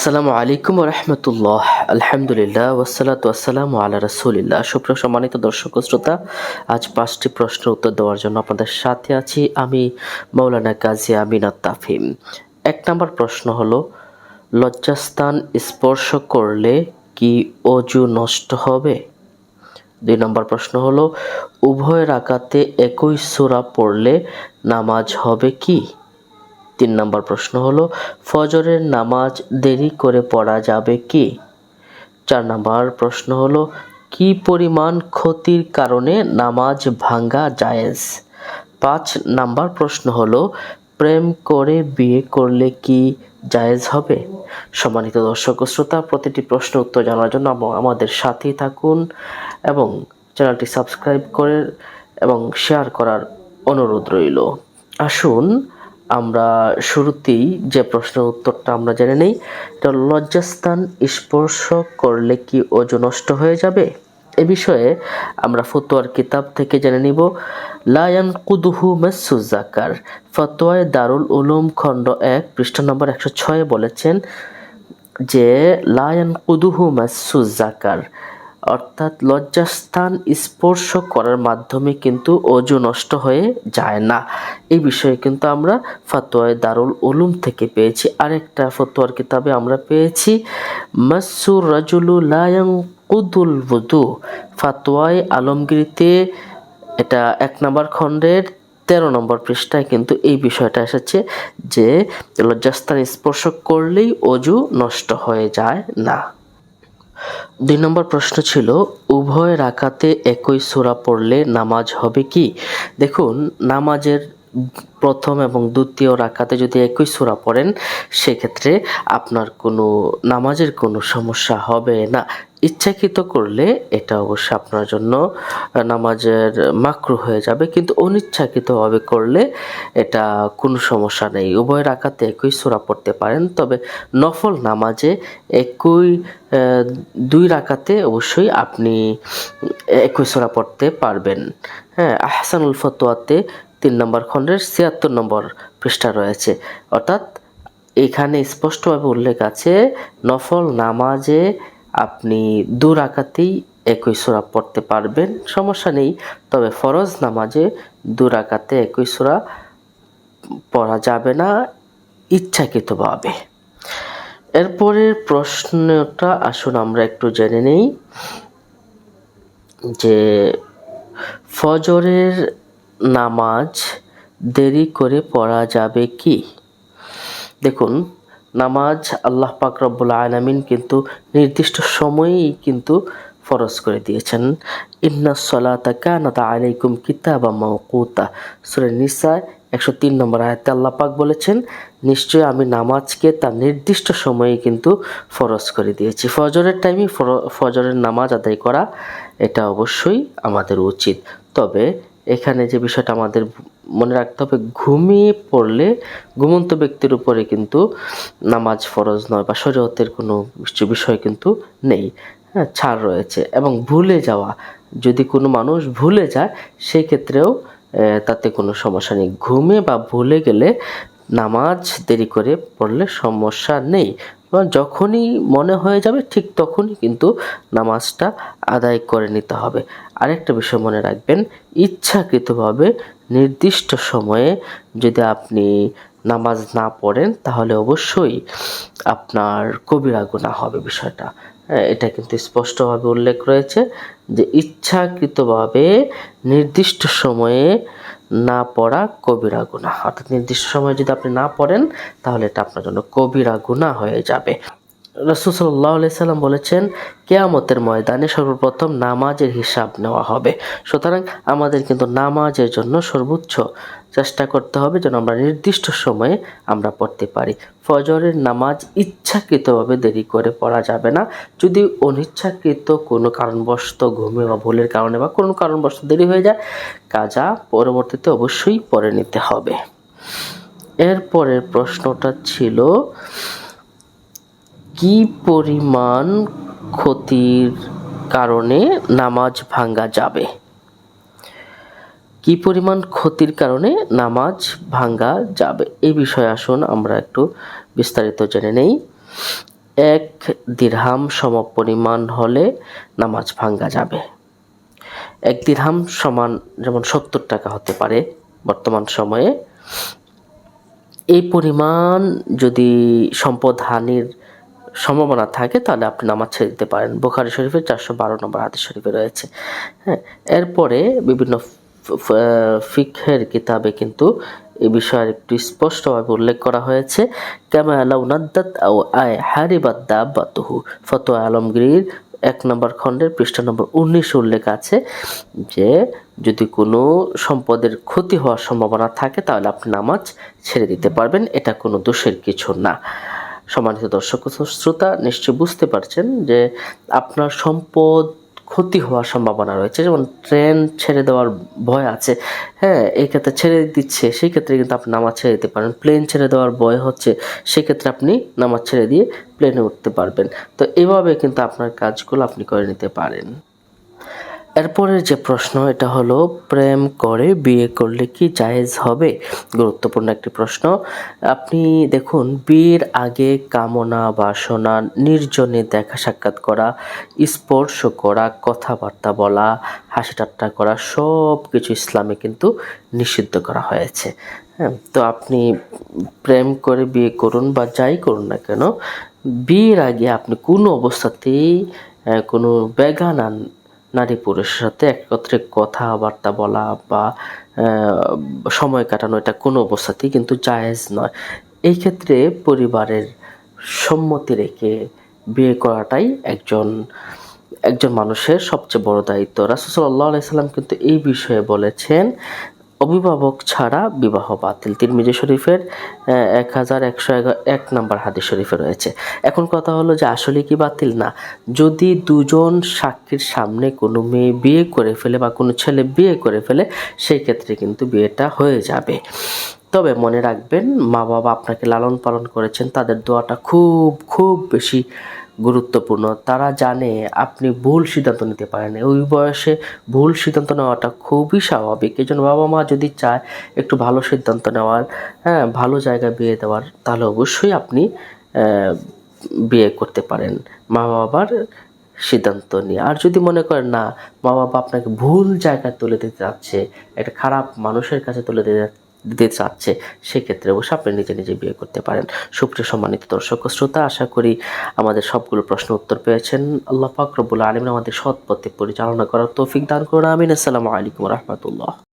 আসসালামু আলাইকুম রহমতুল্লাহ। আলহামদুলিল্লাহ ওয়াসালাত ওয়াসালাম আলা রাসুলিল্লাহ। সুপ্রিয় সম্মানিত দর্শক শ্রোতা, আজ পাঁচটি প্রশ্নের উত্তর দেওয়ার জন্য আপনাদের সাথে আছি আমি মৌলানা কাজী আমিনাত তাফিম। এক নম্বর প্রশ্ন হলো, লজ্জাস্থান স্পর্শ করলে কি অজু নষ্ট হবে? দুই নম্বর প্রশ্ন হলো, উভয় রাকাতে একই সূরা পড়লে নামাজ হবে কি? তিন নম্বর প্রশ্ন হলো, ফজরের নামাজ দেরি করে পড়া যাবে কি? চার নম্বর প্রশ্ন হলো, কি পরিমাণ ক্ষতির কারণে নামাজ ভাঙ্গা জায়েজ? পাঁচ নাম্বার প্রশ্ন হলো, প্রেম করে বিয়ে করলে কি জায়েজ হবে? সম্মানিত দর্শক ও শ্রোতা, প্রতিটি প্রশ্ন উত্তর জানার জন্য আম- আমাদের সাথেই থাকুন এবং চ্যানেলটি সাবস্ক্রাইব করে এবং শেয়ার করার অনুরোধ রইল। আসুন আমরা শুরুতেই যে প্রশ্নের উত্তরটা আমরা জেনে নেই, এটা লজ্জাস্থান স্পর্শ করলে কি ওজন নষ্ট হয়ে যাবে? এ বিষয়ে আমরা ফতোয়ার কিতাব থেকে জেনে নিব লায়ান কুদুহু মেসুজাকার ফতোয়ায় দারুল উলুম খণ্ড এক, পৃষ্ঠা নম্বর একশো ছয়ে বলেছেন যে লায়ান কুদুহু মাসুজাকার অর্থাৎ লজ্জাস্থান স্পর্শ করার মাধ্যমে কিন্তু অজু নষ্ট হয়ে যায় না। এই বিষয়ে কিন্তু আমরা ফাতোয়ায় দারুল উলুম থেকে পেয়েছি। আরেকটা ফতোয়ার কিতাবে আমরা পেয়েছি মাসুর রাজুলু লায়াং কুদুল বুদু ফাতোয়ায় আলমগীরিতে এটা এক নম্বর খণ্ডের তেরো নম্বর পৃষ্ঠায় কিন্তু এই বিষয়টা এসেছে যে, লজ্জাস্থান স্পর্শ করলেই অজু নষ্ট হয়ে যায় না। দুই নম্বর প্রশ্ন ছিল, উভয় রাকাতে একই সুরা পড়লে নামাজ হবে কি? দেখুন, নামাজের প্রথম এবং দ্বিতীয় রাকাতে যদি একই সুরা পড়েন, সেক্ষেত্রে আপনার কোনো, নামাজের কোনো সমস্যা হবে না। ইচ্ছাকৃত করলে এটা অবশ্যই আপনার জন্য নামাজের মাকরু হয়ে যাবে। কিন্তু অনিচ্ছাকৃতভাবে করলে এটা কোনো সমস্যা নেই। উভয় রাকাতে একই সূরা পড়তে পারেন। তবে নফল নামাজে একই দুই রাকাতে অবশ্যই আপনি একই সূরা পড়তে পারবেন। হ্যাঁ আহসানুল ফতোয়াতে তিন নম্বর খণ্ডের ছিয়াত্তর নম্বর পৃষ্ঠা রয়েছে। অর্থাৎ এখানে স্পষ্টভাবে উল্লেখ আছে, নফল নামাজে আপনি দু রাকাতেই একই সূরা পড়তে পারবেন, সমস্যা নেই। তবে ফরজ নামাজে দু রাকাতে একই সূরা পড়া যাবে না, ইচ্ছাকৃতভাবে। এরপরের প্রশ্নটা আসুন, আমরা একটু জেনে নেই যে ফজরের নামাজ দেরি করে পড়া যাবে কি? দেখুন নামাজ আল্লাহ পাক রব্বুল আলামিন কিন্তু নির্দিষ্ট সময়েই কিন্তু ফরজ করে দিয়েছেন। ইন্না সলাতা কানাত আলাইকুম কিতাবা মাওকুতা। সূরা নিসা একশো তিন নম্বর আয়াতে আল্লাহ পাক বলেছেন, নিশ্চয় আমি নামাজকে তার নির্দিষ্ট সময়ে কিন্তু ফরজ করে দিয়েছি। ফজরের টাইমে ফজরের নামাজ আদায় করা এটা অবশ্যই আমাদের উচিত। তবে এখানে যে বিষয়টা আমাদের মনে রাখতে হবে, ঘুমিয়ে পড়লে ঘুমন্ত ব্যক্তির উপরে কিন্তু নামাজ ফরজ নয় বা শরীয়তের কোনো বিষয় কিন্তু নেই। হ্যাঁ ছাড় রয়েছে এবং ভুলে যাওয়া, যদি কোনো মানুষ ভুলে যায় সেই ক্ষেত্রেও তাতে কোনো সমস্যা নেই। ঘুমে বা ভুলে গেলে নামাজ দেরি করে পড়লে সমস্যা নেই। যখনই মনে হয়ে যাবে ঠিক তখনই কিন্তু নামাজটা আদায় করে নিতে হবে। আরেকটা বিষয় মনে রাখবেন ইচ্ছাকৃতভাবে নির্দিষ্ট সময়ে যদি আপনি নামাজ না পড়েন তাহলে অবশ্যই আপনার কবিরা গুনাহ হবে বিষয়টা। হ্যাঁ, এটা কিন্তু স্পষ্টভাবে উল্লেখ রয়েছে যে ইচ্ছাকৃতভাবে নির্দিষ্ট সময়ে না পড়া কবিরা গুণা অর্থাৎ নির্দিষ্ট সময়ে যদি আপনি না পড়েন, তাহলে এটা আপনার জন্য কবিরা গুণা হয়ে যাবে। রসুল সাল্লাহ সাল্লাম বলেছেন, কেয়ামতের ময়দানে সর্বপ্রথম নামাজের হিসাব নেওয়া হবে। সুতরাং আমাদের কিন্তু নামাজের জন্য সর্বোচ্চ চেষ্টা করতে হবে যেন আমরা নির্দিষ্ট সময়ে আমরা পড়তে পারি। ফজরের নামাজ ইচ্ছাকৃতভাবে দেরি করে পড়া যাবে না। যদি অনিচ্ছাকৃত কোনো কারণবশত ঘুমে বা ভুলের কারণে বা কোনো কারণবশত দেরি হয়ে যায়, কাজা পরবর্তীতে অবশ্যই পড়ে নিতে হবে। এরপরের প্রশ্নটা ছিল কি পরিমাণ ক্ষতির কারণে নামাজ ভাঙ্গা যাবে? কি পরিমাণ ক্ষতির কারণে নামাজ ভাঙ্গা যাবে? এ বিষয়ে আসুন, আমরা একটু বিস্তারিত জেনে নেই। এক দীর্হাম সম পরিমাণ হলে নামাজ ভাঙ্গা যাবে। এক দিরহাম সমান যেমন সত্তর টাকা হতে পারে বর্তমান সময়ে। এই পরিমাণ যদি সম্পদ হানির সম্ভাবনা থাকে, তাহলে আপনি নামাজ ছেড়ে দিতে পারেন। বোখারি শরীফের চারশো বারো নম্বর হাদিস শরীফে রয়েছে। হ্যাঁ এরপরে বিভিন্ন ফিকহের কিতাবে কিন্তু এ বিষয়ে একটু স্পষ্টভাবে উল্লেখ করা হয়েছে। কেমন আলাউ নাদ্দাত আও আয় হারিবাদ দাব্বাতুহু ফতোয়া আলমগীর এক নম্বর খণ্ডের পৃষ্ঠা নম্বর উনিশে উল্লেখ আছে যে, যদি কোনো সম্পদের ক্ষতি হওয়ার সম্ভাবনা থাকে, তাহলে আপনি নামাজ ছেড়ে দিতে পারবেন। এটা কোনো দোষের কিছু না। সম্মানিত দর্শক শ্রোতা, নিশ্চয়ই বুঝতে পারছেন যে আপনার সম্পদ ক্ষতি হওয়ার সম্ভাবনা রয়েছে। যেমন ট্রেন ছেড়ে দেওয়ার ভয় আছে হ্যাঁ এই ক্ষেত্রে ছেড়ে দিচ্ছে, সেই ক্ষেত্রে কিন্তু আপনি নামাজ ছেড়ে দিতে পারেন। প্লেন ছেড়ে দেওয়ার ভয় হচ্ছে সেক্ষেত্রে আপনি নামাজ ছেড়ে দিয়ে প্লেনে উঠতে পারবেন। তো এভাবে কিন্তু আপনার কাজগুলো আপনি করে নিতে পারেন। এরপরের যে প্রশ্ন, এটা হলো, প্রেম করে বিয়ে করলে কি জায়েজ হবে? গুরুত্বপূর্ণ একটি প্রশ্ন। আপনি দেখুন, বিয়ের আগে কামনা, বাসনা, নির্জনে দেখা সাক্ষাৎ করা, স্পর্শ করা, কথাবার্তা বলা, হাসি ঠাট্টা করা সব কিছু ইসলামে কিন্তু নিষিদ্ধ করা হয়েছে। হ্যাঁ তো আপনি প্রেম করে বিয়ে করুন বা যাই করুন না কেন, বিয়ের আগে আপনি কোনো অবস্থাতেই কোনো বেগানা নারী পুরুষের সাথে একত্রে কথাবার্তা বলা বা সময় কাটানো এটা কোনো অবস্থাতেই কিন্তু জায়েজ নয়। এই ক্ষেত্রে পরিবারের সম্মতি রেখে বিয়ে করাটাই একজন একজন মানুষের সবচেয়ে বড় দায়িত্ব। রাসুসল্লাহ আলাইসাল্লাম কিন্তু এই বিষয়ে বলেছেন অভিভাবক ছাড়া বিবাহ বাতিল। তিরমিজি শরীফের এক হাজার একশো এক নম্বর হাদিস শরীফে রয়েছে। এখন কথা হলো যে আসলে কি বাতিল? না, যদি দুজন সাক্ষীর সামনে কোনো মেয়ে বিয়ে করে ফেলে বা কোনো ছেলে বিয়ে করে ফেলে সেই ক্ষেত্রে কিন্তু বিয়েটা হয়ে যাবে। তবে মনে রাখবেন মা বাবা আপনাকে লালন পালন করেছেন, তাদের দোয়াটা খুব খুব বেশি গুরুত্বপূর্ণ। তারা জানে আপনি ভুল সিদ্ধান্ত নিতে পারেন। ওই বয়সে ভুল সিদ্ধান্ত নেওয়াটা খুবই স্বাভাবিক। এই জন্য বাবা মা যদি চায় একটু ভালো সিদ্ধান্ত নেওয়ার হ্যাঁ ভালো জায়গায় বিয়ে দেওয়ার, তাহলে অবশ্যই আপনি বিয়ে করতে পারেন। মা বাবার সিদ্ধান্ত নিয়ে। আর যদি মনে করেন, না, মা বাবা আপনাকে ভুল জায়গায় তুলে দিতে চাচ্ছে একটা খারাপ মানুষের কাছে তুলে দিতে দিতে চাচ্ছে সেক্ষেত্রে অবশ্যই আপনি নিজে নিজে বিয়ে করতে পারেন। সুপ্রিয় সম্মানিত দর্শক শ্রোতা, আশা করি আমাদের সবগুলো প্রশ্ন উত্তর পেয়েছেন। আল্লাহ পাক রব্বুল আমাদের সৎ পথে পরিচালনা করার তৌফিক দান করুন, আমিন। আসসালামু আলাইকুম রহমতুল্লাহ।